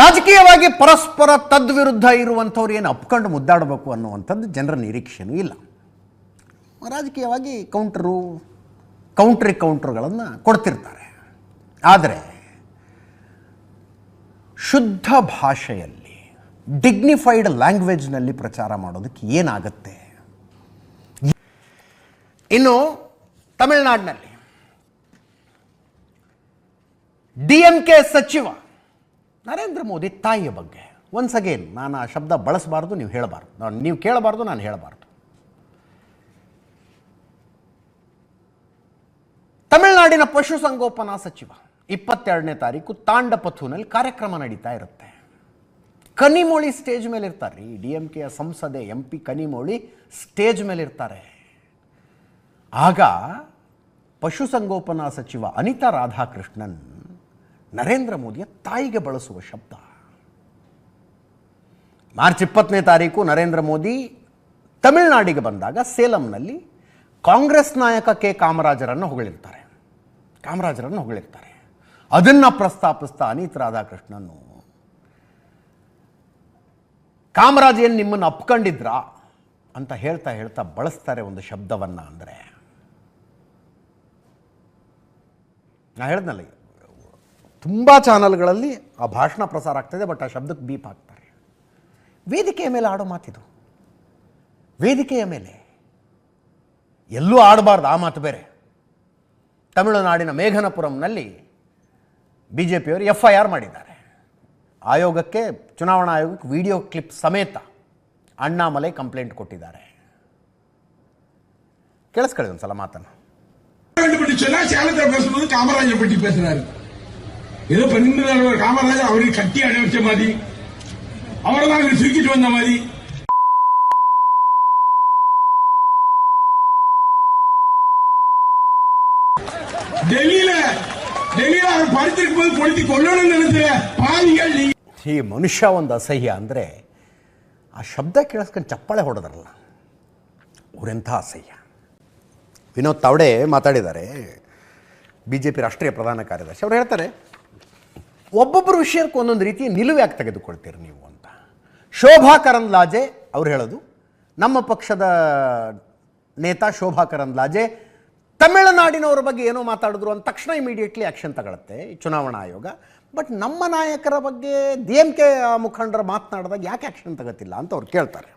ರಾಜಕೀಯವಾಗಿ ಪರಸ್ಪರ ತದ್ವಿರುದ್ಧ ಇರುವಂಥವ್ರು ಏನು ಅಪ್ಕೊಂಡು ಮುದ್ದಾಡಬೇಕು ಅನ್ನುವಂಥದ್ದು ಜನರ ನಿರೀಕ್ಷೆನೂ ಇಲ್ಲ. ರಾಜಕೀಯವಾಗಿ ಕೌಂಟರು, ಕೌಂಟ್ರಿ ಕೌಂಟ್ರುಗಳನ್ನು ಕೊಡ್ತಿರ್ತಾರೆ. ಆದರೆ ಶುದ್ಧ ಭಾಷೆಯಲ್ಲಿ ಡಿಗ್ನಿಫೈಡ್ ಲ್ಯಾಂಗ್ವೇಜ್ನಲ್ಲಿ ಪ್ರಚಾರ ಮಾಡೋದಕ್ಕೆ ಏನಾಗುತ್ತೆ? ಇನ್ನು ತಮಿಳುನಾಡಿನಲ್ಲಿ. ಡಿ ಎಂ ಕೆ ಸಚಿವ ನರೇಂದ್ರ ಮೋದಿ ತಾಯಿಯ ಬಗ್ಗೆ. ಒನ್ಸ್ ಅಗೇನ್ ನಾನು ಆ ಶಬ್ದ ಬಳಸಬಾರ್ದು, ನೀವು ಹೇಳಬಾರ್ದು. ನೀವು ಕೇಳಬಾರ್ದು, ನಾನು ಹೇಳಬಾರ್ದು. ತಮಿಳುನಾಡಿನ ಪಶುಸಂಗೋಪನಾ ಸಚಿವ ಇಪ್ಪತ್ತೆರಡನೇ ತಾರೀಕು ತಾಂಡಪಥುನಲ್ಲಿ ಕಾರ್ಯಕ್ರಮ ನಡೀತಾ ಇರುತ್ತೆ. ಕನಿಮೋಳಿ ಸ್ಟೇಜ್ ಮೇಲೆ ಇರ್ತಾರೆ ಈ ಡಿ ಎಂ ಕೆಯ ಸಂಸದೆ ಎಂ ಪಿ ಕನಿಮೋಳಿ ಸ್ಟೇಜ್ ಮೇಲೆ ಇರ್ತಾರೆ ಆಗ ಪಶುಸಂಗೋಪನಾ ಸಚಿವ ಅನಿತಾ ರಾಧಾಕೃಷ್ಣನ್ ನರೇಂದ್ರ ಮೋದಿಯ ತಾಯಿಗೆ ಬಳಸುವ ಶಬ್ದ. ಮಾರ್ಚ್ ಇಪ್ಪತ್ತನೇ ತಾರೀಕು ನರೇಂದ್ರ ಮೋದಿ ತಮಿಳುನಾಡಿಗೆ ಬಂದಾಗ ಸೇಲಂನಲ್ಲಿ ಕಾಂಗ್ರೆಸ್ ನಾಯಕ ಕೆ ಕಾಮರಾಜರನ್ನು ಹೊಗಳಿರ್ತಾರೆ. ಕಾಮರಾಜರನ್ನು ಹೊಗಳಿರ್ತಾರೆ. ಅದನ್ನು ಪ್ರಸ್ತಾಪಿಸ್ತಾ ಅನೀತ್ ರಾಧಾಕೃಷ್ಣನು. ಕಾಮರಾಜ್ ಏನು ನಿಮ್ಮನ್ನು ಅಪ್ಕೊಂಡಿದ್ರಾ ಅಂತ ಹೇಳ್ತಾ ಹೇಳ್ತಾ ಬಳಸ್ತಾರೆ ಒಂದು ಶಬ್ದವನ್ನು ಅಂದರೆ. ನಾ ಹೇಳ್ದಲ್ಲ ತುಂಬ ಚಾನಲ್ಗಳಲ್ಲಿ ಆ ಭಾಷಣ ಪ್ರಸಾರ ಆಗ್ತದೆ ಬಟ್ ಆ ಶಬ್ದಕ್ಕೆ ಬೀಪ್ ಹಾಕ್ತಾರೆ ವೇದಿಕೆಯ ಮೇಲೆ ಆಡೋ ಮಾತಿದು ವೇದಿಕೆಯ ಮೇಲೆ ಎಲ್ಲೂ ಆಡಬಾರ್ದು ಆ ಮಾತು ಬೇರೆ ತಮಿಳುನಾಡಿನ ಮೇಘನಪುರಂನಲ್ಲಿ ಬಿ ಜೆ ಪಿಯವರು ಎಫ್ ಐ ಆರ್ ಮಾಡಿದ್ದಾರೆ ಆಯೋಗಕ್ಕೆ ಚುನಾವಣಾ ಆಯೋಗಕ್ಕೆ ವಿಡಿಯೋ ಕ್ಲಿಪ್ ಸಮೇತ ಅಣ್ಣಾಮಲೈ ಕಂಪ್ಲೇಂಟ್ ಕೊಟ್ಟಿದ್ದಾರೆ ಕೇಳಿಸ್ಕೊಳ್ಳಿ ಒಂದ್ಸಲ ಮಾತನ್ನು பற்றி சொன்னா சேலத்துல பேசும்போது காமராஜர் பற்றி பேசுறாரு ஏதோ பன்னெண்டு தலைவர் காமராஜர் அவருக்கு கட்டி அடைவச்ச மாதிரி அவரை தான் இவர் சுருக்கிட்டு வந்த மாதிரி டெல்லியில டெல்லியில அவர் படித்திருக்கும் போது பொழுத்தி கொள்ளணும்னு நினைச்ச பாவிகள் நீங்க ಈ ಮನುಷ್ಯ ಒಂದು ಅಸಹ್ಯ ಅಂದರೆ ಆ ಶಬ್ದ ಕೇಳಿಸ್ಕೊಂಡು ಚಪ್ಪಾಳೆ ಹೊಡೆದ್ರಲ್ಲ ಅವರೆಂಥ ಅಸಹ್ಯ ವಿನೋದ್ ತಾವಡೆ ಮಾತಾಡಿದ್ದಾರೆ ಬಿ ಜೆ ಪಿ ರಾಷ್ಟ್ರೀಯ ಪ್ರಧಾನ ಕಾರ್ಯದರ್ಶಿ ಅವ್ರು ಹೇಳ್ತಾರೆ ಒಬ್ಬೊಬ್ಬರು ವಿಷಯಕ್ಕೆ ಒಂದೊಂದು ರೀತಿ ನಿಲುವು ಯಾಕೆ ತೆಗೆದುಕೊಳ್ತೀರಿ ನೀವು ಅಂತ. ಶೋಭಾ ಕರಂದ್ಲಾಜೆ ಅವ್ರು ಹೇಳೋದು, ನಮ್ಮ ಪಕ್ಷದ ನೇತಾ ಶೋಭಾ ಕರಂದ್ಲಾಜೆ ತಮಿಳುನಾಡಿನವ್ರ ಬಗ್ಗೆ ಏನೋ ಮಾತಾಡಿದ್ರು ಅಂತ ತಕ್ಷಣ ಇಮಿಡಿಯೇಟ್ಲಿ ಆ್ಯಕ್ಷನ್ ತಗೊಳುತ್ತೆ ಚುನಾವಣಾ ಆಯೋಗ. ಬಟ್ ನಮ್ಮ ನಾಯಕರ ಬಗ್ಗೆ ಡಿ ಎಂ ಕೆ ಮುಖಂಡರು ಮಾತನಾಡಿದಾಗ ಯಾಕೆ ಆ್ಯಕ್ಷನ್ ತಗೋತಿಲ್ಲ ಅಂತ ಅವ್ರು ಕೇಳ್ತಾರೆ.